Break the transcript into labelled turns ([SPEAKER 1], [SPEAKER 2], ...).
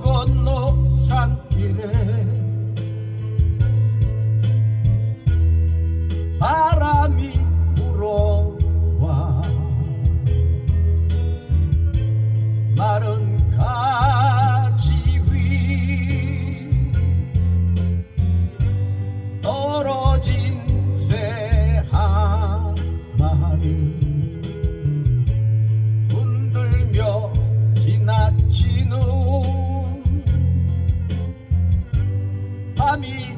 [SPEAKER 1] 건너 산길에 바람이 불어와 마른 가지 위 떨어진 새 한 마리 흔들며 지나치는 caminho.